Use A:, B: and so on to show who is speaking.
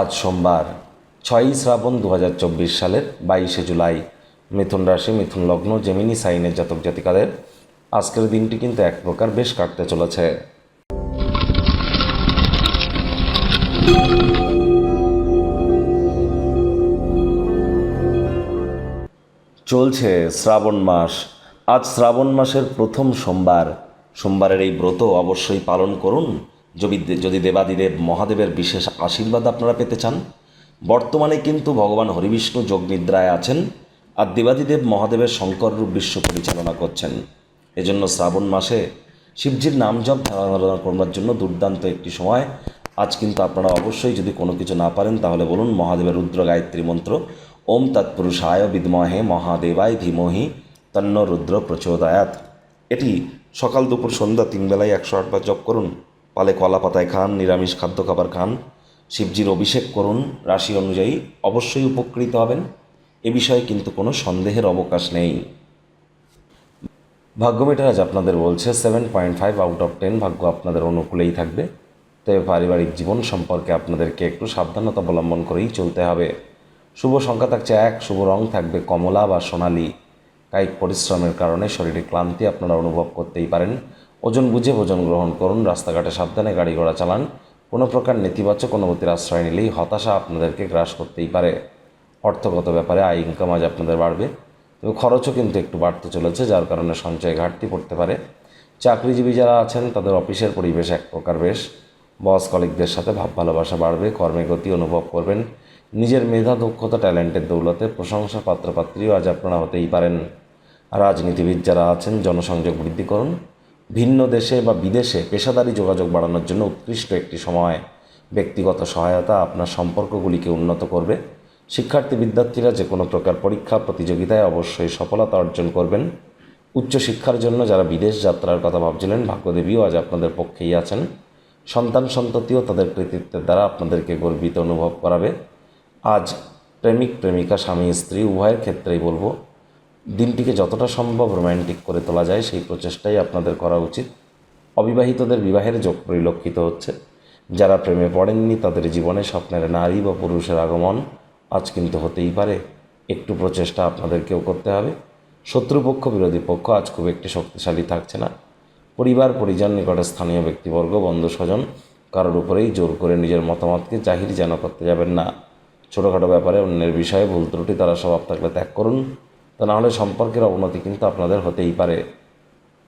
A: আজ সোমবার, ছয়ই শ্রাবণ দু হাজার চব্বিশ সালের বাইশে জুলাই। মিথুন রাশি, মিথুন লগ্ন, জেমিনি সাইনের জাতক জাতিকাদের আজকের দিনটি কিন্তু এক প্রকার বেশ কাটতে চলেছে। চলছে শ্রাবণ মাস। আজ শ্রাবণ মাসের প্রথম সোমবার। সোমবারের এই ব্রত অবশ্যই পালন করুন। যদি যদি দেবাদিদেব মহাদেবের বিশেষ আশীর্বাদ আপনারা পেতে চান, বর্তমানে কিন্তু ভগবান হরিবিষ্ণু যোগ নিদ্রায় আছেন আর দেবাদিদেব মহাদেবের শঙ্কর রূপ বিশ্ব পরিচালনা করছেন। এজন্য শ্রাবণ মাসে শিবজির নাম জপ ধারণা করবার জন্য দুর্দান্ত একটি সময়। আজ কিন্তু আপনারা অবশ্যই যদি কোনো কিছু না পারেন, তাহলে বলুন মহাদেবের রুদ্র গায়ত্রী মন্ত্র, ওম তৎপুরুষায় বিদ্মহে মহাদেবায় ধীমহি তন্ন রুদ্র প্রচোদয়াত এটি সকাল দুপুর সন্ধ্যা তিন বেলায় একশো আটবার জপ করুন। পালে কলা পাতায় খান, নিরামিষ খাদ্য খাবার খান। শিবজির অভিষেক করুন রাশি অনুযায়ী অবশ্যই উপকৃত হবেন। এ বিষয়ে কিন্তু কোনো সন্দেহের অবকাশ নেই। ভাগ্যমিটার আজ আপনাদের বলছে seven point five out of ten ভাগ্য আপনাদের অনুকূলেই থাকবে। তবে পারিবারিক জীবন সম্পর্কে আপনাদেরকে একটু সাবধানতা অবলম্বন করেই চলতে হবে। শুভ সংখ্যা থাকছে এক, শুভ রং থাকবে কমলা বা সোনালি। কায়িক পরিশ্রমের কারণে শরীরে ক্লান্তি আপনারা অনুভব করতেই পারেন। ওজন বুঝে ভোজন গ্রহণ করুন, রাস্তাঘাটে সাবধানে গাড়ি ঘোড়া চালান। কোনো প্রকার নেতিবাচক অনুভূতির আশ্রয় নিলেই হতাশা আপনাদেরকে গ্রাস করতেই পারে। অর্থগত ব্যাপারে আয় ইনকাম আজ আপনাদের বাড়বে। তবে খরচও কিন্তু একটু বাড়তে চলেছে, যার কারণে সঞ্চয় ঘাটতি পড়তে পারে। চাকরিজীবী যারা আছেন, তাদের অফিসের পরিবেশ এক প্রকার বেশ। বস কলিকদের সাথে ভাব ভালোবাসা বাড়বে, কর্মে গতি অনুভব করবেন। নিজের মেধা, দক্ষতা, ট্যালেন্টের দৌলতে প্রশংসা পাত্রপাত্রীও আজ আপনারা হতেই পারেন। রাজনীতিবিদ যারা আছেন, জনসংযোগ বৃদ্ধি করুন। ভিন্ন দেশে বা বিদেশে পেশাদারি যোগাযোগ বাড়ানোর জন্য উৎকৃষ্ট একটি সময়, ব্যক্তিগত সহায়তা আপনার সম্পর্কগুলিকে উন্নত করবে। শিক্ষার্থী বিদ্যার্থীরা যে কোনো প্রকার পরীক্ষা, প্রতিযোগিতায় অবশ্যই সফলতা অর্জন করবেন। উচ্চশিক্ষার জন্য যারা বিদেশ যাত্রার কথা ভাবছিলেন, ভাগ্যদেবীও আজ আপনাদের পক্ষেই আছেন। সন্তান সন্ততিও তাদের কৃতিত্বের দ্বারা আপনাদেরকে গর্বিত অনুভব করাবে। আজ প্রেমিক, প্রেমিকা, স্বামী, স্ত্রী, উভয়ের ক্ষেত্রেই বলব দিনটিকে যতটা সম্ভব রোম্যান্টিক করে তোলা যায়, সেই প্রচেষ্টাই আপনাদের করা উচিত। অবিবাহিতদের বিবাহের যোগ পরিলক্ষিত হচ্ছে। যারা প্রেমে পড়েননি, তাদের জীবনে স্বপ্নের নারী বা পুরুষের আগমন আজ কিন্তু হতেই পারে। একটু প্রচেষ্টা আপনাদেরকেও করতে হবে। শত্রুপক্ষ, বিরোধী পক্ষ আজ খুব একটি শক্তিশালী থাকছে না। পরিবার, পরিজন, নিকটে স্থানীয় ব্যক্তিবর্গ বন্ধু স্বজন কারোর উপরেই জোর করে নিজের মতামতকে জাহির যেন করতে যাবেন না। ছোটোখাটো ব্যাপারে অন্যের বিষয়ে ভুল ত্রুটি তারা স্বভাব থাকলে ত্যাগ করুন। তা নাহলে সম্পর্কের অবনতি কিন্তু আপনাদের হতেই পারে।